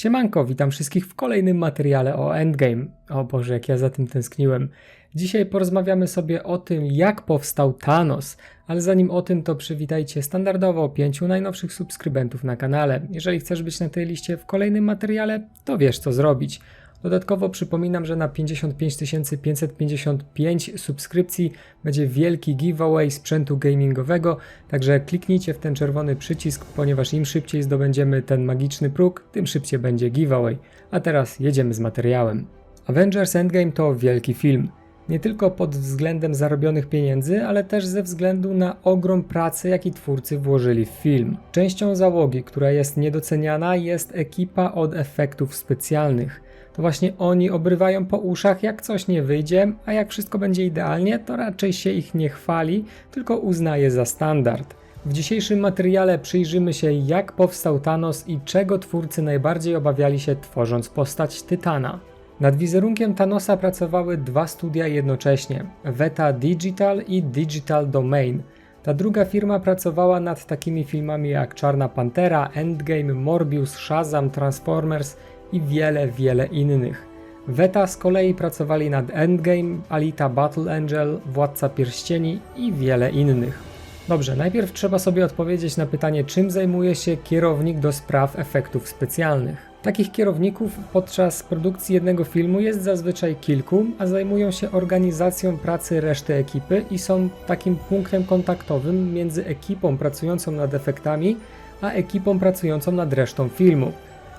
Siemanko, witam wszystkich w kolejnym materiale o Endgame. O Boże, jak ja za tym tęskniłem. Dzisiaj porozmawiamy sobie o tym, jak powstał Thanos, ale zanim o tym, to przywitajcie standardowo pięciu najnowszych subskrybentów na kanale. Jeżeli chcesz być na tej liście w kolejnym materiale, to wiesz co zrobić. Dodatkowo przypominam, że na 55 555 subskrypcji będzie wielki giveaway sprzętu gamingowego, także kliknijcie w ten czerwony przycisk, ponieważ im szybciej zdobędziemy ten magiczny próg, tym szybciej będzie giveaway. A teraz jedziemy z materiałem. Avengers Endgame to wielki film. Nie tylko pod względem zarobionych pieniędzy, ale też ze względu na ogrom pracy, jaki twórcy włożyli w film. Częścią załogi, która jest niedoceniana, jest ekipa od efektów specjalnych to właśnie oni obrywają po uszach, jak coś nie wyjdzie, a jak wszystko będzie idealnie, to raczej się ich nie chwali, tylko uznaje za standard. W dzisiejszym materiale przyjrzymy się, jak powstał Thanos i czego twórcy najbardziej obawiali się tworząc postać Tytana. Nad wizerunkiem Thanosa pracowały dwa studia jednocześnie: Veta Digital i Digital Domain. Ta druga firma pracowała nad takimi filmami jak Czarna Pantera, Endgame, Morbius, Shazam, Transformers i wiele, wiele innych. Weta z kolei pracowali nad Endgame, Alita Battle Angel, Władca Pierścieni i wiele innych. Dobrze, najpierw trzeba sobie odpowiedzieć na pytanie, czym zajmuje się kierownik do spraw efektów specjalnych. Takich kierowników podczas produkcji jednego filmu jest zazwyczaj kilku, a zajmują się organizacją pracy reszty ekipy i są takim punktem kontaktowym między ekipą pracującą nad efektami, a ekipą pracującą nad resztą filmu.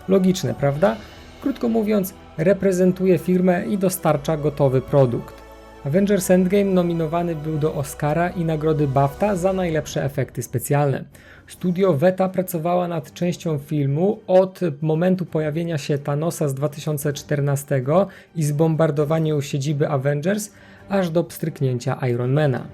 Logiczne, prawda? Krótko mówiąc, reprezentuje firmę i dostarcza gotowy produkt. Avengers Endgame nominowany był do Oscara i nagrody BAFTA za najlepsze efekty specjalne. Studio Veta pracowała nad częścią filmu od momentu pojawienia się Thanosa z 2014 i zbombardowania siedziby Avengers aż do pstryknięcia Ironmana.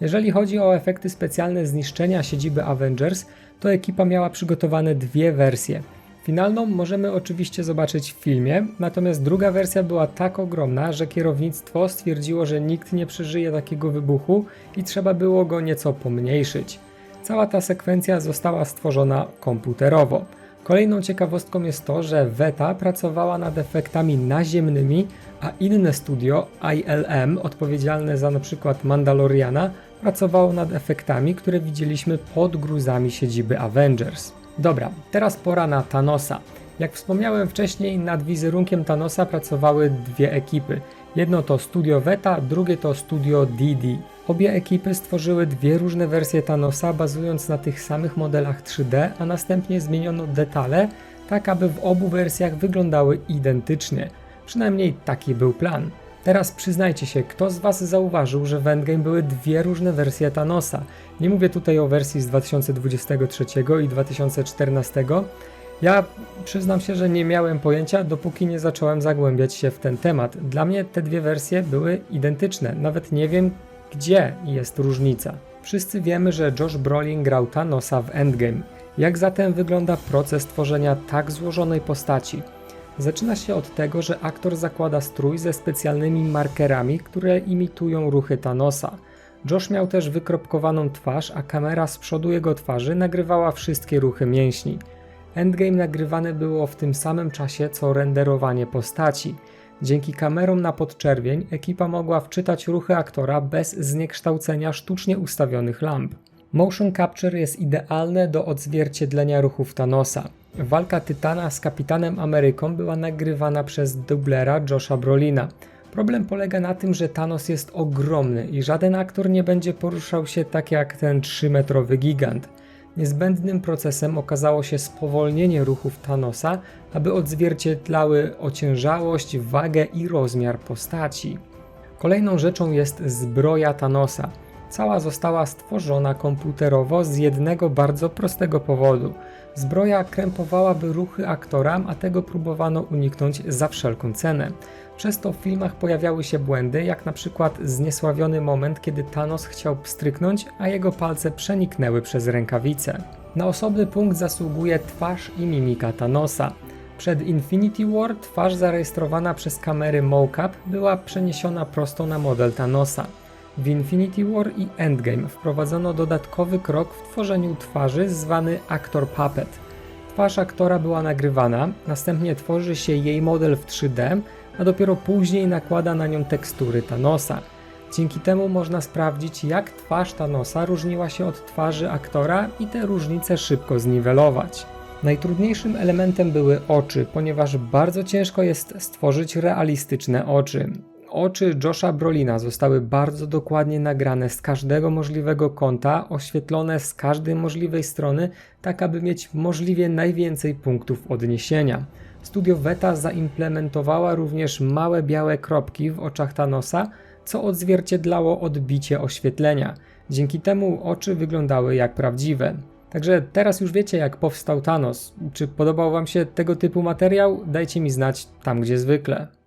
Jeżeli chodzi o efekty specjalne zniszczenia siedziby Avengers, to ekipa miała przygotowane dwie wersje – Finalną możemy oczywiście zobaczyć w filmie, natomiast druga wersja była tak ogromna, że kierownictwo stwierdziło, że nikt nie przeżyje takiego wybuchu i trzeba było go nieco pomniejszyć. Cała ta sekwencja została stworzona komputerowo. Kolejną ciekawostką jest to, że Veta pracowała nad efektami naziemnymi, a inne studio, ILM, odpowiedzialne za np. Mandaloriana, pracowało nad efektami, które widzieliśmy pod gruzami siedziby Avengers. Dobra, teraz pora na Thanosa. Jak wspomniałem wcześniej, nad wizerunkiem Thanosa pracowały dwie ekipy. Jedno to Studio Veta, drugie to Studio DD. Obie ekipy stworzyły dwie różne wersje Thanosa bazując na tych samych modelach 3D, a następnie zmieniono detale, tak aby w obu wersjach wyglądały identycznie. Przynajmniej taki był plan. Teraz przyznajcie się, kto z Was zauważył, że w Endgame były dwie różne wersje Thanosa? Nie mówię tutaj o wersji z 2023 i 2014. Ja przyznam się, że nie miałem pojęcia, dopóki nie zacząłem zagłębiać się w ten temat. Dla mnie te dwie wersje były identyczne, nawet nie wiem, gdzie jest różnica. Wszyscy wiemy, że Josh Brolin grał Thanosa w Endgame. Jak zatem wygląda proces tworzenia tak złożonej postaci? Zaczyna się od tego, że aktor zakłada strój ze specjalnymi markerami, które imitują ruchy Thanosa. Josh miał też wykropkowaną twarz, a kamera z przodu jego twarzy nagrywała wszystkie ruchy mięśni. Endgame nagrywane było w tym samym czasie co renderowanie postaci. Dzięki kamerom na podczerwień ekipa mogła wczytać ruchy aktora bez zniekształcenia sztucznie ustawionych lamp. Motion capture jest idealne do odzwierciedlenia ruchów Thanosa. Walka Tytana z Kapitanem Ameryką była nagrywana przez dublera Josha Brolina. Problem polega na tym, że Thanos jest ogromny i żaden aktor nie będzie poruszał się tak jak ten 3-metrowy gigant. Niezbędnym procesem okazało się spowolnienie ruchów Thanosa, aby odzwierciedlały ociężałość, wagę i rozmiar postaci. Kolejną rzeczą jest zbroja Thanosa. Cała została stworzona komputerowo z jednego bardzo prostego powodu. Zbroja krępowałaby ruchy aktora, a tego próbowano uniknąć za wszelką cenę. Przez to w filmach pojawiały się błędy, jak na przykład zniesławiony moment, kiedy Thanos chciał pstryknąć, a jego palce przeniknęły przez rękawice. Na osobny punkt zasługuje twarz i mimika Thanosa. Przed Infinity War twarz zarejestrowana przez kamery mocap była przeniesiona prosto na model Thanosa. W Infinity War i Endgame wprowadzono dodatkowy krok w tworzeniu twarzy zwany Actor Puppet. Twarz aktora była nagrywana, następnie tworzy się jej model w 3D, a dopiero później nakłada na nią tekstury Thanosa. Dzięki temu można sprawdzić, jak twarz Thanosa różniła się od twarzy aktora i te różnice szybko zniwelować. Najtrudniejszym elementem były oczy, ponieważ bardzo ciężko jest stworzyć realistyczne oczy. Oczy Josha Brolina zostały bardzo dokładnie nagrane z każdego możliwego kąta, oświetlone z każdej możliwej strony, tak aby mieć możliwie najwięcej punktów odniesienia. Studio Veta zaimplementowała również małe białe kropki w oczach Thanosa, co odzwierciedlało odbicie oświetlenia. Dzięki temu oczy wyglądały jak prawdziwe. Także teraz już wiecie, jak powstał Thanos. Czy podobał Wam się tego typu materiał? Dajcie mi znać tam, gdzie zwykle.